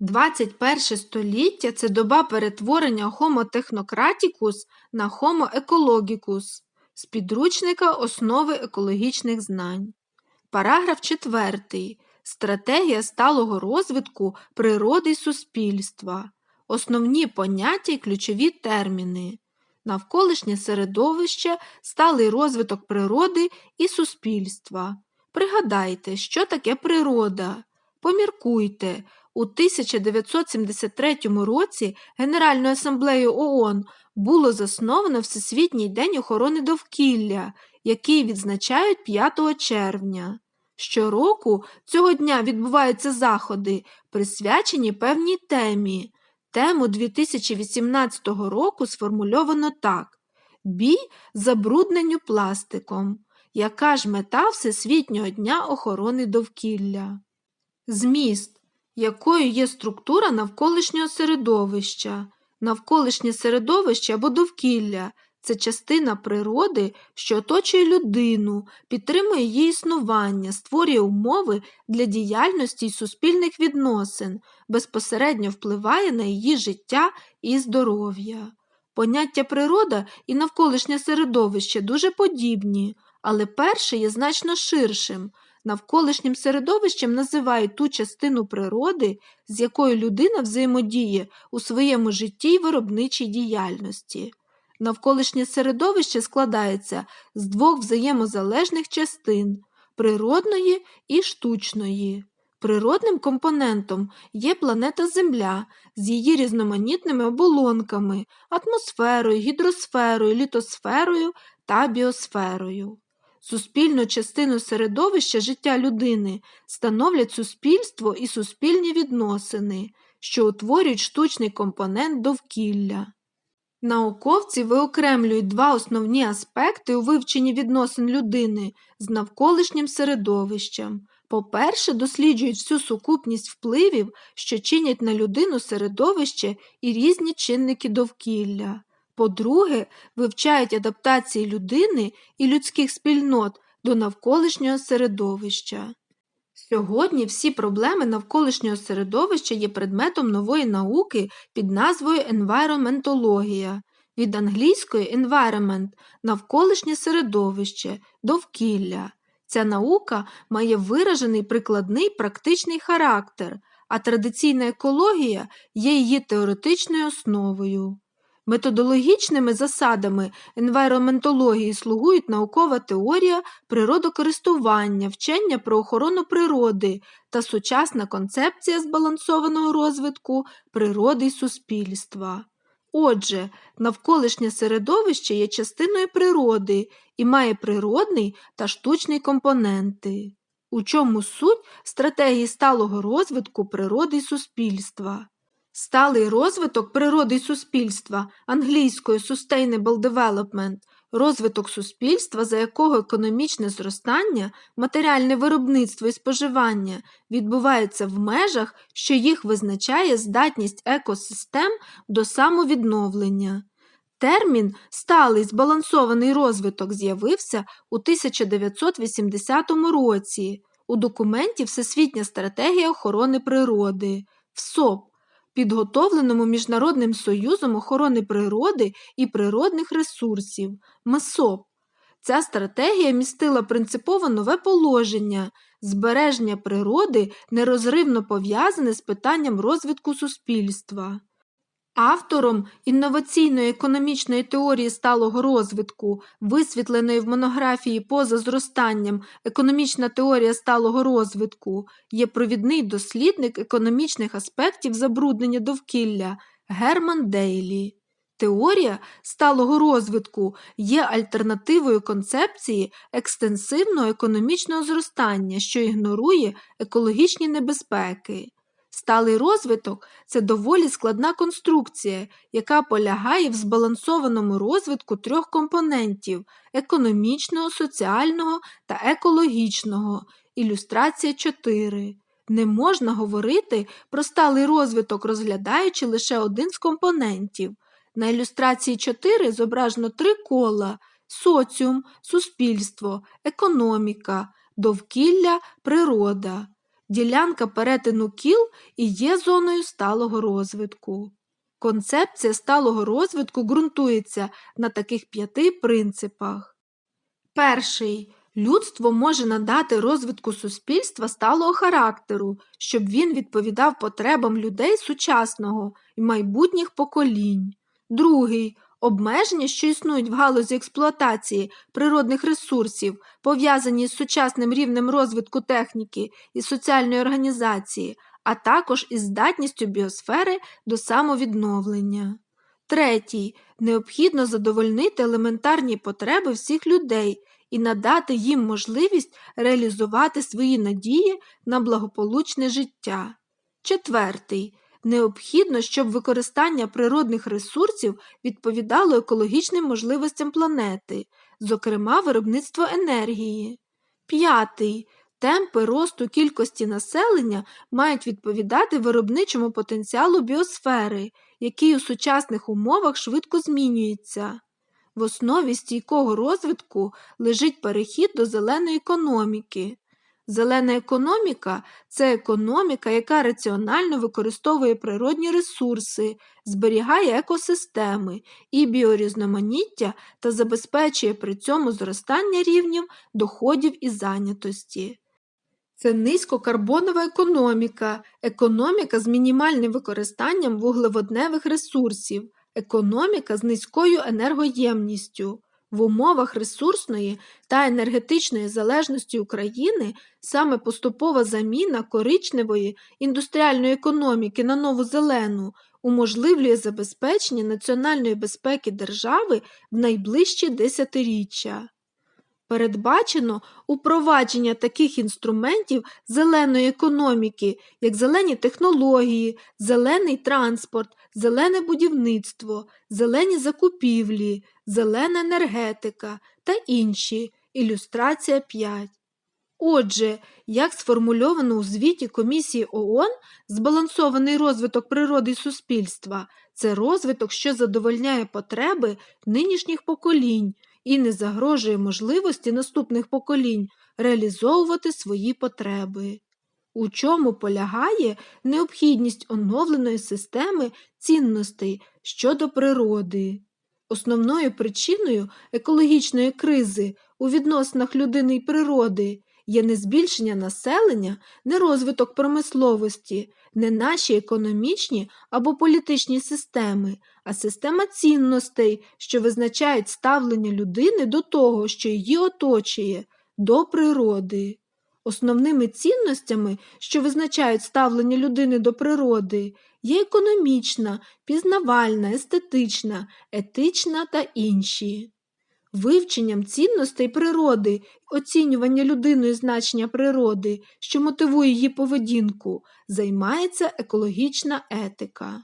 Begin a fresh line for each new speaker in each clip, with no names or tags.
21 століття це доба перетворення Homo technocraticus на Homo ecologicus з підручника Основи екологічних знань. Параграф 4. Стратегія сталого розвитку природи суспільства. Основні поняття й ключові терміни. Навколишнє середовище, сталий розвиток природи і суспільства. Пригадайте, що таке природа. Поміркуйте, у 1973 році Генеральною асамблеєю ООН було засновано Всесвітній день охорони довкілля, який відзначають 5 червня. Щороку цього дня відбуваються заходи, присвячені певній темі. Тему 2018 року сформульовано так: Бій забрудненню пластиком. Яка ж мета Всесвітнього дня охорони довкілля? Зміст якою є структура навколишнього середовища. Навколишнє середовище або довкілля це частина природи, що оточує людину, підтримує її існування, створює умови для діяльності й суспільних відносин, безпосередньо впливає на її життя і здоров'я. Поняття природа і навколишнє середовище дуже подібні, але перше є значно ширшим. Навколишнім середовищем називають ту частину природи, з якою людина взаємодіє у своєму житті й виробничій діяльності. Навколишнє середовище складається з двох взаємозалежних частин природної і штучної. Природним компонентом є планета Земля з її різноманітними оболонками, атмосферою, гідросферою, літосферою та біосферою. Суспільну частину середовища життя людини становлять суспільство і суспільні відносини, що утворюють штучний компонент довкілля. Науковці виокремлюють два основні аспекти у вивченні відносин людини з навколишнім середовищем. По-перше, досліджують всю сукупність впливів, що чинять на людину середовище і різні чинники довкілля. По-друге, вивчають адаптації людини і людських спільнот до навколишнього середовища. Сьогодні всі проблеми навколишнього середовища є предметом нової науки під назвою енвайроментологія, від англійської environment – навколишнє середовище, довкілля. Ця наука має виражений прикладний практичний характер, а традиційна екологія є її теоретичною основою. Методологічними засадами енвайроментології слугують наукова теорія природокористування, вчення про охорону природи та сучасна концепція збалансованого розвитку природи й суспільства. Отже, навколишнє середовище є частиною природи і має природний та штучний компоненти. У чому суть стратегії сталого розвитку природи й суспільства? Сталий розвиток природи суспільства англійською Sustainable Development розвиток суспільства, за якого економічне зростання, матеріальне виробництво і споживання відбувається в межах, що їх визначає здатність екосистем до самовідновлення. Термін сталий збалансований розвиток з'явився у 1980 році у документі Всесвітня стратегія охорони природи ВСОП підготовленому Міжнародним союзом охорони природи і природних ресурсів МСОП. Ця стратегія містила принципово нове положення збереження природи нерозривно пов'язане з питанням розвитку суспільства. Автором інноваційної економічної теорії сталого розвитку, висвітленої в монографії поза зростанням Економічна теорія сталого розвитку, є провідний дослідник економічних аспектів забруднення довкілля Герман Дейлі. Теорія сталого розвитку є альтернативою концепції екстенсивного економічного зростання, що ігнорує екологічні небезпеки. Сталий розвиток це доволі складна конструкція, яка полягає в збалансованому розвитку трьох компонентів економічного, соціального та екологічного. Ілюстрація 4. Не можна говорити про сталий розвиток, розглядаючи лише один з компонентів. На ілюстрації 4 зображено три кола соціум, суспільство, економіка, довкілля, природа. Ділянка перетину кіл і є зоною сталого розвитку. Концепція сталого розвитку ґрунтується на таких п'яти принципах. Перший людство може надати розвитку суспільства сталого характеру, щоб він відповідав потребам людей сучасного і майбутніх поколінь. Другий обмеження, що існують в галузі експлуатації природних ресурсів, пов'язані з сучасним рівнем розвитку техніки і соціальної організації, а також із здатністю біосфери до самовідновлення. Третій необхідно задовольнити елементарні потреби всіх людей і надати їм можливість реалізувати свої надії на благополучне життя. Четвертий необхідно, щоб використання природних ресурсів відповідало екологічним можливостям планети, зокрема виробництво енергії. П'ятий темпи росту кількості населення мають відповідати виробничому потенціалу біосфери, який у сучасних умовах швидко змінюється. В основі стійкого розвитку лежить перехід до зеленої економіки. Зелена економіка це економіка, яка раціонально використовує природні ресурси, зберігає екосистеми і біорізноманіття та забезпечує при цьому зростання рівнів доходів і зайнятості. Це низькокарбонова економіка, економіка з мінімальним використанням вуглеводневих ресурсів, економіка з низькою енергоємністю. В умовах ресурсної та енергетичної залежності України саме поступова заміна коричневої індустріальної економіки на нову зелену уможливлює забезпечення національної безпеки держави в найближчі десятиріччя. Передбачено упровадження таких інструментів зеленої економіки, як зелені технології, зелений транспорт, зелене будівництво, зелені закупівлі, зелена енергетика та інші. Ілюстрація 5. Отже, як сформульовано у звіті Комісії ООН, збалансований розвиток природи і суспільства це розвиток, що задовольняє потреби нинішніх поколінь і не загрожує можливості наступних поколінь реалізовувати свої потреби. У чому полягає необхідність оновленої системи цінностей щодо природи? Основною причиною екологічної кризи у відносинах людини і природи є не збільшення населення, не розвиток промисловості, не наші економічні або політичні системи, а система цінностей, що визначають ставлення людини до того, що її оточує, до природи. Основними цінностями, що визначають ставлення людини до природи, є економічна, пізнавальна, естетична, етична та інші. Вивченням цінностей природи, оцінювання людиною значення природи, що мотивує її поведінку, займається екологічна етика.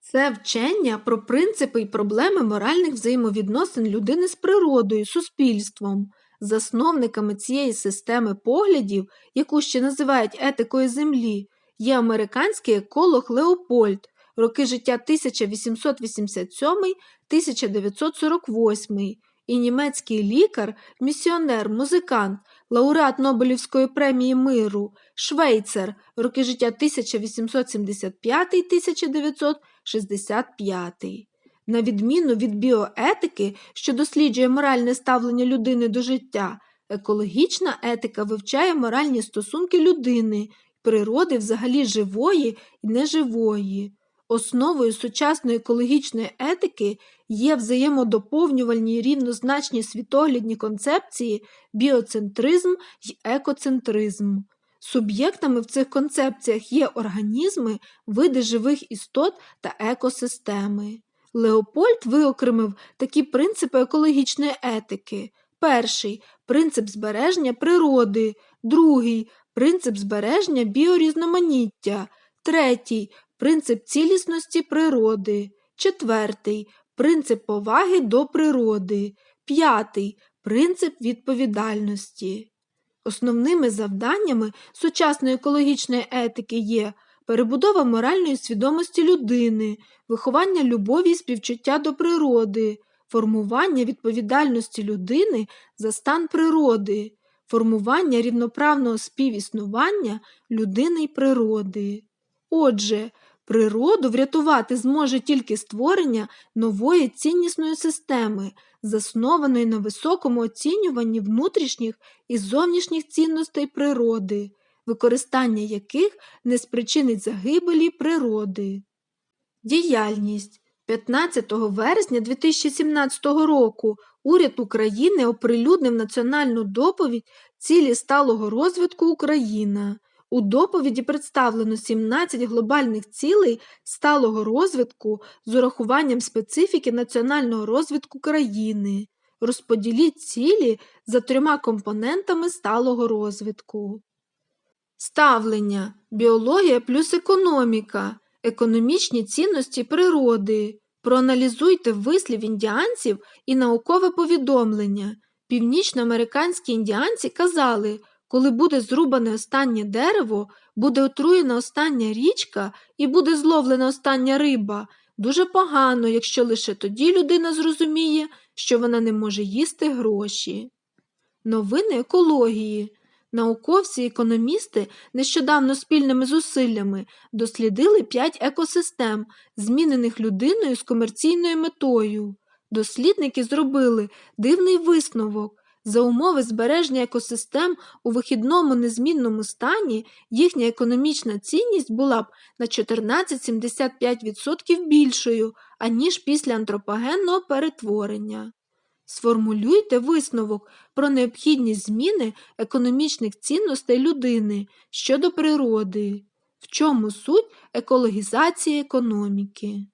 Це вчення про принципи і проблеми моральних взаємовідносин людини з природою, суспільством. Засновниками цієї системи поглядів, яку ще називають етикою землі, є американський еколог Леопольд, роки життя 1887-1948 і німецький лікар, місіонер, музикант, лауреат Нобелівської премії миру, швейцар, роки життя 1875-1965. На відміну від біоетики, що досліджує моральне ставлення людини до життя, екологічна етика вивчає моральні стосунки людини, природи взагалі живої і неживої. Основою сучасної екологічної етики є взаємодоповнювальні рівнозначні світоглядні концепції біоцентризм і екоцентризм. Суб'єктами в цих концепціях є організми, види живих істот та екосистеми. Леопольд виокремив такі принципи екологічної етики. Перший принцип збереження природи, другий принцип збереження біорізноманіття, третій принцип цілісності природи, четвертий принцип поваги до природи, п'ятий принцип відповідальності. Основними завданнями сучасної екологічної етики є перебудова моральної свідомості людини, виховання любові і співчуття до природи, формування відповідальності людини за стан природи, формування рівноправного співіснування людини й природи. Отже, природу врятувати зможе тільки створення нової ціннісної системи, заснованої на високому оцінюванні внутрішніх і зовнішніх цінностей природи, використання яких не спричинить загибелі природи. Діяльність 15 вересня 2017 року уряд України оприлюднив національну доповідь «Цілі сталого розвитку Україна». У доповіді представлено 17 глобальних цілей сталого розвитку з урахуванням специфіки національного розвитку країни. Розподіліть цілі за трьома компонентами сталого розвитку. Ставлення біологія плюс економіка, економічні цінності природи. Проаналізуйте вислів індіанців і наукове повідомлення. Північноамериканські індіанці казали, коли буде зрубане останнє дерево, буде отруєна остання річка і буде зловлена остання риба. Дуже погано, якщо лише тоді людина зрозуміє, що вона не може їсти гроші. Новини екології. Науковці і економісти нещодавно спільними зусиллями дослідили п'ять екосистем, змінених людиною з комерційною метою. Дослідники зробили дивний висновок. За умови збереження екосистем у вихідному незмінному стані їхня економічна цінність була б на 14,75% більшою, аніж після антропогенного перетворення. Сформулюйте висновок про необхідність зміни економічних цінностей людини щодо природи. В чому суть екологізації економіки?